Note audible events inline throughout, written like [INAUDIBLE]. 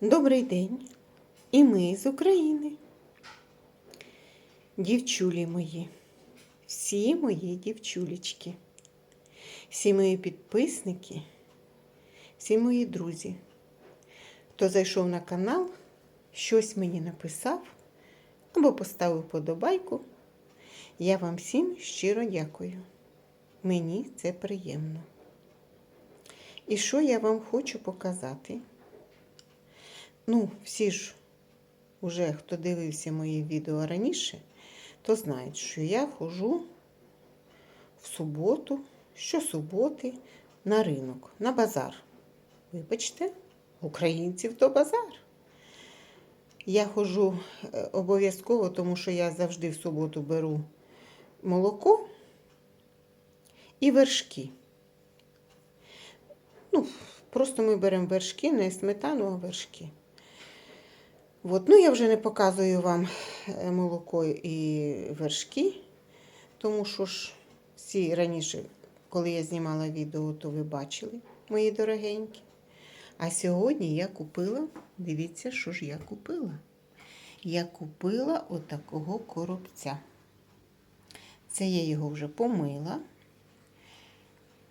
Добрий день! І ми з України. Дівчулі мої, всі мої дівчулечки, всі мої підписники, всі мої друзі, хто зайшов на канал, щось мені написав або поставив подобайку, я вам всім щиро дякую. Мені це приємно. І що я вам хочу показати? Ну, всі ж уже, хто дивився мої відео раніше, то знають, що я хожу в суботу, щосуботи на ринок, на базар. Вибачте, українців то базар. Я ходжу е, обов'язково, тому що я завжди в суботу беру молоко і вершки. Ну, просто ми беремо вершки, не сметану, а вершки. От. Ну, я вже не показую вам е, молоко і вершки, тому що ж всі раніше, коли я знімала відео, то ви бачили, мої дорогенькі. А сьогодні я купила, дивіться, що ж я купила. Я купила отакого коробця. Це я його вже помила,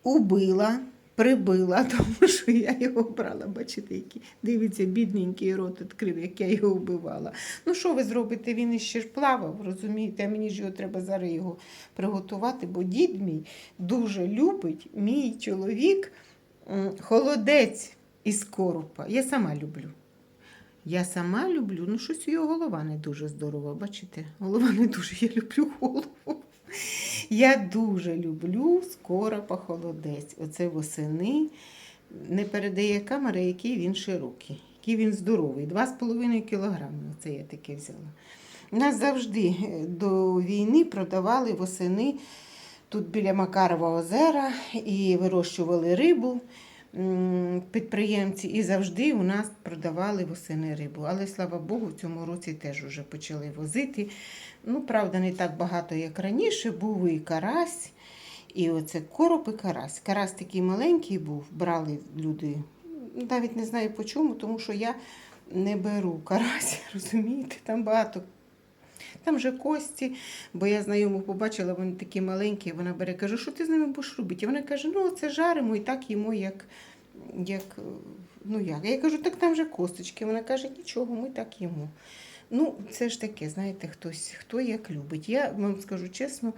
убила, прибила, [LAUGHS] тому що я його брала, бачите, який, дивіться, бідненький рот відкрив, як я його вбивала. Ну, що ви зробите? Він іще ж плавав, розумієте, а мені ж його треба зараз його приготувати, бо дід мій дуже любить, мій чоловік, холодець із коропа. Я сама люблю. Я сама люблю, ну щось його голова не дуже здорова, бачите? Голова не дуже, я люблю голову. Я дуже люблю скоропа холодець. Оце восени не передає камера, який він широкий, який він здоровий. 2,5 кілограми. Оце я таке взяла. Нас завжди е, до війни продавали восени тут біля Макарова озера і вирощували рибу підприємці, і завжди у нас продавали восени рибу. Але слава Богу, в цьому році теж вже почали возити. Ну, правда, не так багато, як раніше, був і карась, і оце короб і карась. Карась такий маленький був, брали люди. Навіть не знаю по чому, тому що я не беру карась, [LAUGHS] розумієте, там багато. Там же кості, бо я знайому побачила, вони такі маленькі, вона бере, каже, що ти з ними будеш робити? І вона каже, ну це жаримо і так їмо, як, як, ну як. Я кажу, так там же косточки. Вона каже, нічого, ми так їмо. Ну, це ж таке, знаєте, хтось, хто як любить. Я вам скажу чесно,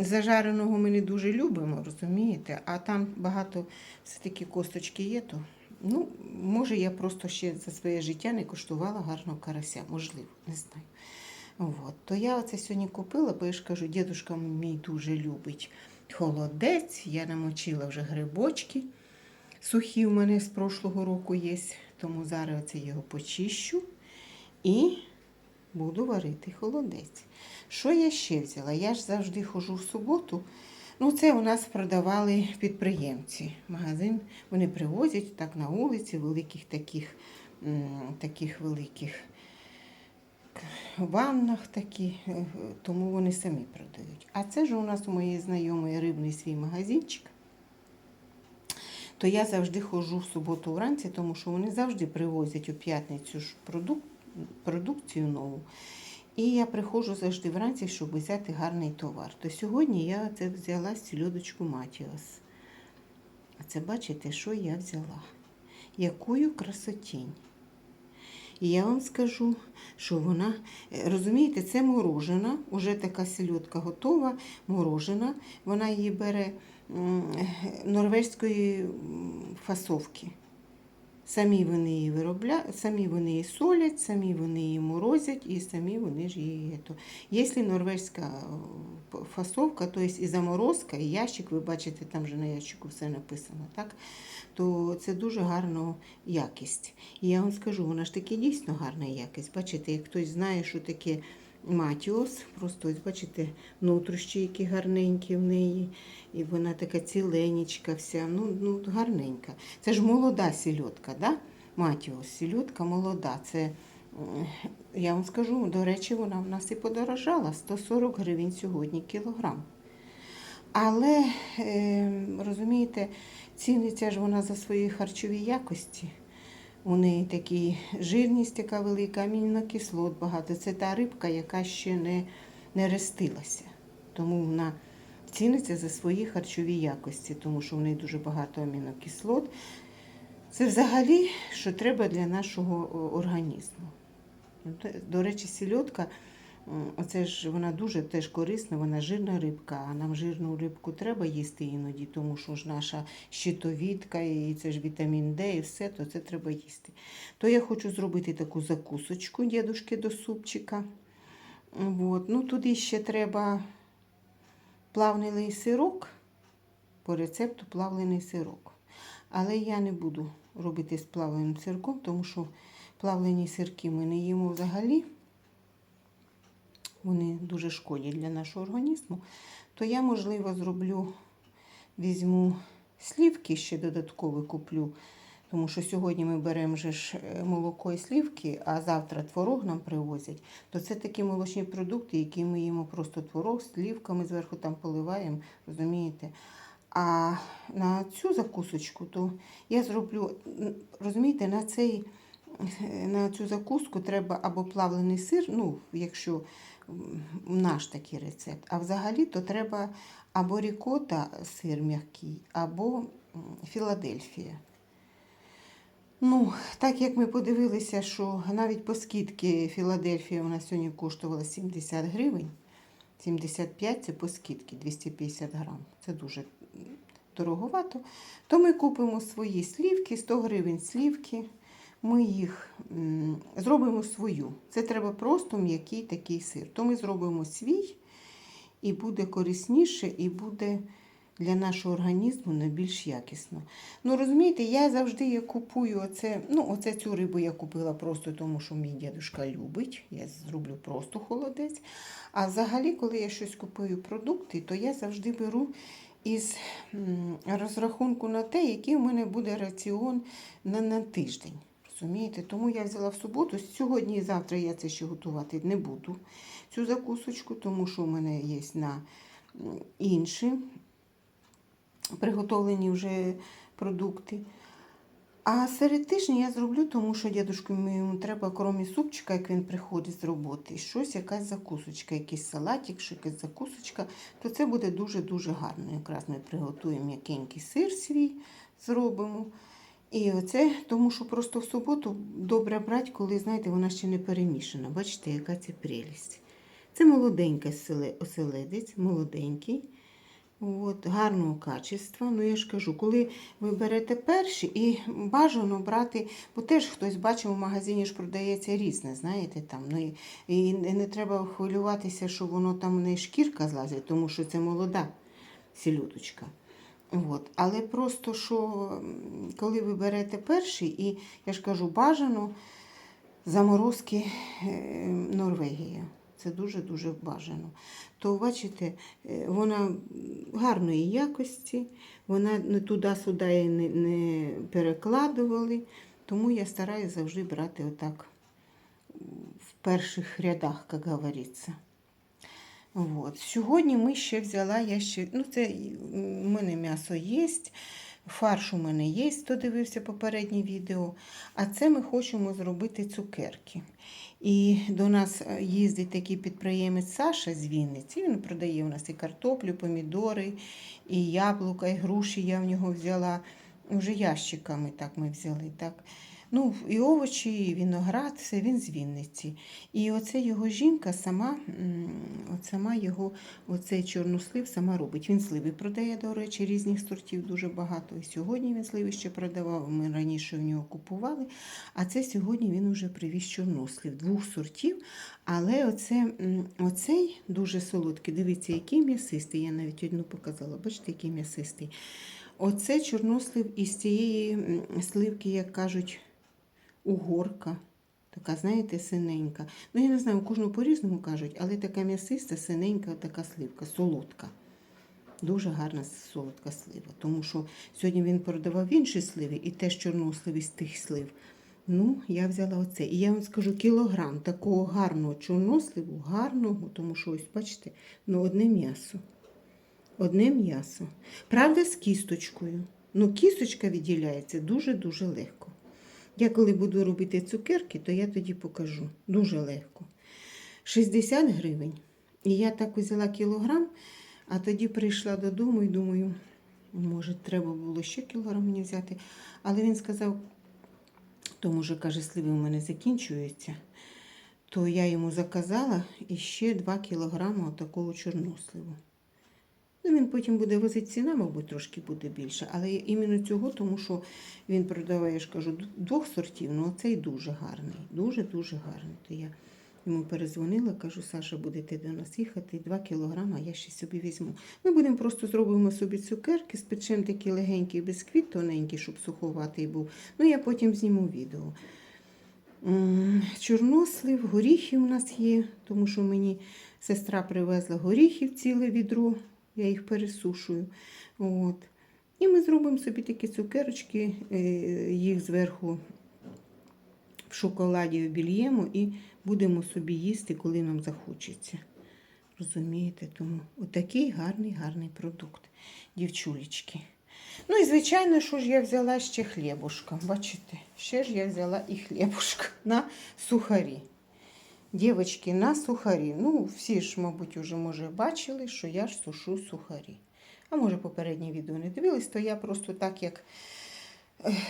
зажареного ми не дуже любимо, розумієте, а там багато все-таки косточки є, то ну, може я просто ще за своє життя не коштувала гарного карася, можливо, не знаю. От. То я оце сьогодні купила, бо я ж кажу, дідушка мій дуже любить холодець. Я намочила вже грибочки. Сухі у мене з прошлого року є, тому зараз оце його почищу і буду варити холодець. Що я ще взяла? Я ж завжди ходжу в суботу. Ну, це у нас продавали підприємці. Магазин вони привозять так на вулиці, великих таких, таких великих ваннах такі, е, тому вони самі продають. А це ж у нас у моєї знайомої рибний свій магазинчик. То я завжди ходжу в суботу вранці, тому що вони завжди привозять у п'ятницю ж продук... продукцію нову. І я приходжу завжди вранці, щоб взяти гарний товар. То сьогодні я це взяла сільодочку Матіос. А це бачите, що я взяла? Якою красотінь. І я вам скажу, що вона, е, розумієте, це морожена, уже така сільотка готова, морожена. Вона її бере м, норвезької фасовки. Самі вони її виробляють, самі вони її солять, самі вони її морозять і самі вони ж її. Якщо норвезька е, фасовка, то є і заморозка, і ящик, ви бачите, там же на ящику все написано, так? то це дуже гарна якість. І я вам скажу, вона ж таки дійсно гарна якість. Бачите, як хтось знає, що таке матіос, просто ось бачите, нутрощі, які гарненькі в неї. І вона така ціленечка вся, ну, ну гарненька. Це ж молода сільотка, да? Матіос, сільотка молода. Це, я вам скажу, до речі, вона в нас і подорожала. 140 гривень сьогодні кілограм. Але, е, розумієте, ціниться ж вона за свої харчові якості. У неї такі жирність така велика, амінокислот багато. Це та рибка, яка ще не, не рестилася. Тому вона ціниться за свої харчові якості, тому що в неї дуже багато амінокислот. Це взагалі, що треба для нашого організму. До речі, сільотка, оце ж вона дуже теж корисна, вона жирна рибка, а нам жирну рибку треба їсти іноді, тому що ж наша щитовідка, і це ж вітамін Д, і все, то це треба їсти. То я хочу зробити таку закусочку дідушки до супчика. От. Ну, туди ще треба плавлений сирок, по рецепту плавлений сирок. Але я не буду робити з плавленим сирком, тому що плавлені сирки ми не їмо взагалі. Вони дуже шкодять для нашого організму. То я, можливо, зроблю, візьму слівки ще додатково куплю. Тому що сьогодні ми беремо же ж е, молоко і слівки, а завтра творог нам привозять. То це такі молочні продукти, які ми їмо просто творог, слівками зверху там поливаємо, розумієте? А на цю закусочку, то я зроблю, розумієте, на цей, е, на цю закуску треба або плавлений сир, ну, якщо наш такий рецепт, а взагалі то треба або рікота сир м'який, або Філадельфія. Ну, так як ми подивилися, що навіть по скидці Філадельфія у нас сьогодні коштувала 70 гривень, 75 це по скидці 250 грам. Це дуже дороговато. То ми купимо свої слівки, 100 гривень слівки. Ми їх зробимо свою. Це треба просто м'який такий сир. То ми зробимо свій і буде корисніше, і буде для нашого організму найбільш якісно. Ну, розумієте, я завжди я купую оце, ну, оце цю рибу я купила просто тому, що мій дідушка любить. Я зроблю просто холодець. А взагалі, коли я щось купую продукти, то я завжди беру із розрахунку на те, який у мене буде раціон на, на тиждень. Розумієте? Тому я взяла в суботу. Сьогодні і завтра я це ще готувати не буду, цю закусочку, тому що у мене є на інші приготовлені вже продукти. А серед тижня я зроблю, тому що дядушку моєму треба, крім супчика, як він приходить з роботи, щось, якась закусочка, якийсь салатик, чи якась закусочка, то це буде дуже-дуже гарно. Якраз ми приготуємо м'якенький сир свій, зробимо. І оце, тому що просто в суботу добре брати, коли, знаєте, вона ще не перемішана. Бачите, яка це прелість. Це молоденький оселедець, молоденький. От, гарного качества. Ну, я ж кажу, коли ви берете перші і бажано брати, бо теж хтось бачив, в магазині ж продається різне, знаєте, там. Ну, і, і не не треба хвилюватися, що воно там в неї шкірка злазить, тому що це молода сільоточка. От. Але просто що, коли ви берете перший, і я ж кажу, бажано заморозки е, Норвегія. Це дуже-дуже бажано. То, бачите, е, вона гарної якості, вона не туди-сюди не, не перекладували, тому я стараюся завжди брати отак в перших рядах, як говориться. Вот. Сьогодні ми ще взяла, я ще, ну це у мене м'ясо є, фарш у мене є, хто дивився попереднє відео. А це ми хочемо зробити цукерки. І до нас е, їздить такий підприємець Саша з Вінниці. Він продає у нас і картоплю, помідори, і яблука, і груші я в нього взяла. Вже ящиками так ми взяли. так. Ну, і овочі, і виноград, все він з Вінниці. І оце його жінка сама, от сама його, оцей чорнослив сама робить. Він сливи продає, до речі, різних сортів дуже багато. І сьогодні він сливи ще продавав, ми раніше в нього купували. А це сьогодні він вже привіз чорнослив двох сортів. Але оце, оцей дуже солодкий. Дивіться, який м'ясистий. Я навіть одну показала. Бачите, який м'ясистий. Оце чорнослив із цієї сливки, як кажуть, угорка. Така, знаєте, синенька. Ну, я не знаю, кожного по-різному кажуть, але така м'ясиста, синенька, така сливка, солодка. Дуже гарна солодка слива. Тому що сьогодні він продавав інші сливи і теж чорнослив із тих слив. Ну, я взяла оце. І я вам скажу кілограм такого гарного чорносливу, гарного, тому що ось, бачите, ну одне м'ясо. Одне м'ясо. Правда, з кісточкою. Ну, кісточка відділяється дуже-дуже легко. Я коли буду робити цукерки, то я тоді покажу. Дуже легко. 60 гривень. І я так взяла кілограм, а тоді прийшла додому і думаю, може, треба було ще кілограм мені взяти. Але він сказав, тому що каже, сливи у мене закінчуються, то я йому заказала і ще 2 кілограми такого чорносливу. Ну, він потім буде возити ціна, мабуть, трошки буде більше. Але іменно цього, тому що він продаває, я ж кажу, двох сортів, ну оцей дуже гарний. Дуже-дуже гарний. То я йому перезвонила, кажу, Саша, будете до нас їхати, 2 кілограма, я ще собі візьму. Ми будемо просто зробимо собі цукерки, спечемо такий легенький бісквіт, тоненький, щоб суховатий був. Ну, я потім зніму відео. Чорнослив, горіхи у нас є, тому що мені сестра привезла горіхів ціле відро, я їх пересушую. От. І ми зробимо собі такі цукерочки, е, їх зверху в шоколаді обільємо і будемо собі їсти, коли нам захочеться. Розумієте? Тому отакий гарний, гарний продукт, дівчулечки. Ну і звичайно, що ж я взяла ще хлібушка. Бачите, ще ж я взяла і хлібушка [LAUGHS] на сухарі. Дівочки, на сухарі. Ну, всі ж, мабуть, уже може бачили, що я ж сушу сухарі. А може, попереднє відео не дивились, то я просто так як.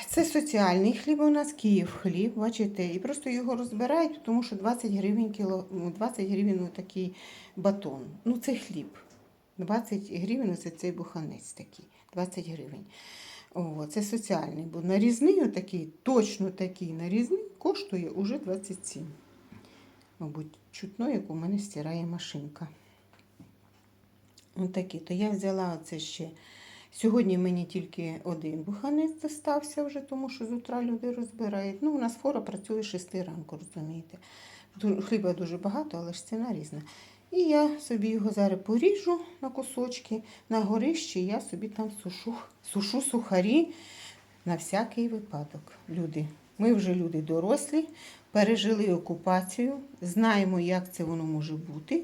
Це соціальний хліб у нас, Київ хліб, бачите, і просто його розбирають, тому що 20 гривень кіло, ну, 20 гривень такий батон. Ну, це хліб. 20 гривень це цей буханець такий. 20 гривень. О, це соціальний, бо нарізний, отакий, точно такий нарізний, коштує уже 27. Мабуть, чутно, як у мене стирає машинка. Отакі. То я взяла оце ще. Сьогодні мені тільки один буханець достався вже, тому що з утра люди розбирають. Ну, у нас фора працює 6 ранку, розумієте. Хліба дуже багато, але ж ціна різна. І я собі його зараз поріжу на кусочки, на горищі я собі там сушу, сушу сухарі на всякий випадок. Люди. Ми вже люди дорослі, пережили окупацію, знаємо, як це воно може бути.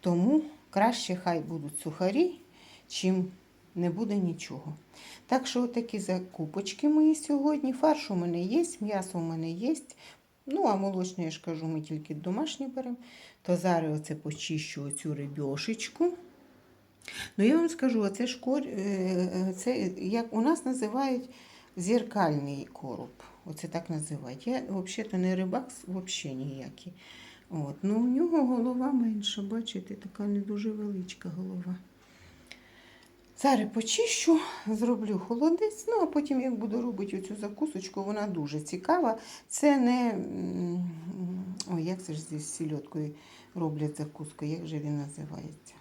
Тому краще хай будуть сухарі, чим не буде нічого. Так що такі закупочки мої сьогодні. Фарш у мене є, м'ясо у мене є. Ну, а молочне, я ж кажу, ми тільки домашні беремо. То зараз оце почищу оцю рибьошечку. Ну, я вам скажу, оце ж кор... е, е, це, як у нас називають зеркальний короб. Оце так називають. Я взагалі не рибак, взагалі ніякий. От. Ну, у нього голова менша, бачите, така не дуже величка голова. Зараз почищу, зроблю холодець, ну а потім, як буду робити оцю закусочку, вона дуже цікава. Це не. Ой, як це ж зі сільоткою роблять закуску, як же він називається?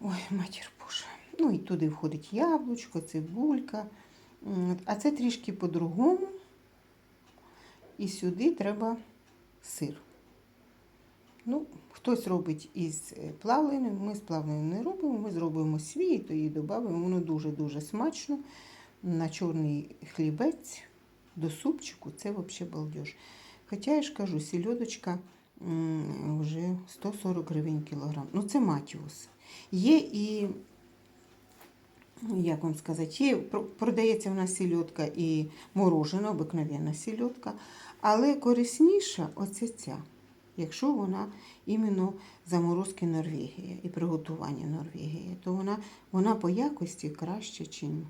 Ой, матір Божа. Ну і туди входить яблучко, цибулька. А це трішки по-другому. І сюди треба сир. Ну, хтось робить із е, плавленим, ми з плавленим не робимо, ми зробимо свій, то її додамо. Воно дуже-дуже смачно. На чорний хлібець до супчику це взагалі балдеж. Хоча я ж кажу, сільодочка вже 140 гривень кілограм. Ну, це матіус. Є і, як вам сказати, продається в нас сільодка і морожена, обикновенна сільодка, але корисніша оце ця якщо вона іменно заморозки Норвегія і приготування Норвегії, то вона, вона по якості краще, чим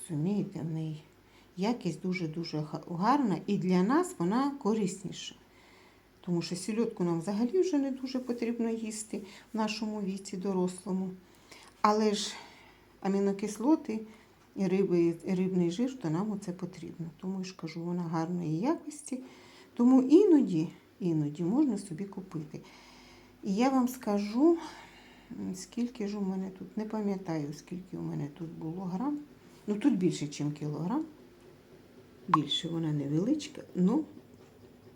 розумієте, в неї якість дуже-дуже гарна, і для нас вона корисніша. Тому що сільотку нам взагалі вже не дуже потрібно їсти в нашому віці дорослому. Але ж амінокислоти і риби, і рибний жир, то нам оце потрібно. Тому ж кажу, вона гарної якості. Тому іноді, іноді можна собі купити. І я вам скажу, скільки ж у мене тут, не пам'ятаю, скільки у мене тут було грам. Ну тут більше, ніж кілограм. Більше вона невеличка, ну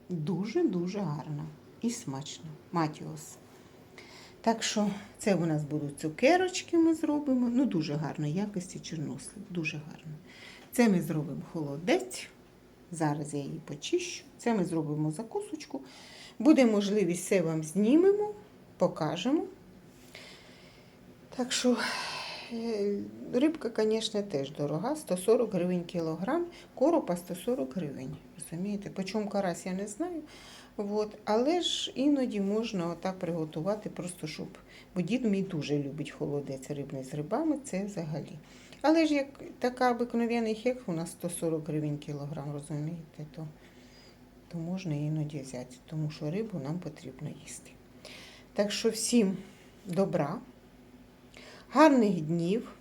дуже-дуже гарна і смачна. Матіос. Так що це у нас будуть цукерочки, ми зробимо. Ну, дуже гарної якості чорнослив, дуже гарно. Це ми зробимо холодець. Зараз я її почищу. Це ми зробимо закусочку. Буде можливість, все вам знімемо, покажемо. Так що Е, Рибка, звісно, теж дорога. 140 гривень кілограм, коропа 140 гривень. Розумієте? Почому карась, я не знаю. От. Але ж іноді можна отак приготувати, просто щоб. Бо дід мій дуже любить холодець рибний з рибами, це взагалі. Але ж як така обикновений хек у нас 140 гривень кілограм, розумієте, то, то можна іноді взяти, тому що рибу нам потрібно їсти. Так що всім добра, гарних днів.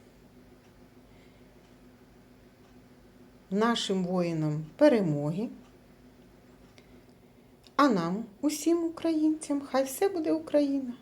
Нашим воїнам перемоги. А нам, усім українцям, хай все буде Україна.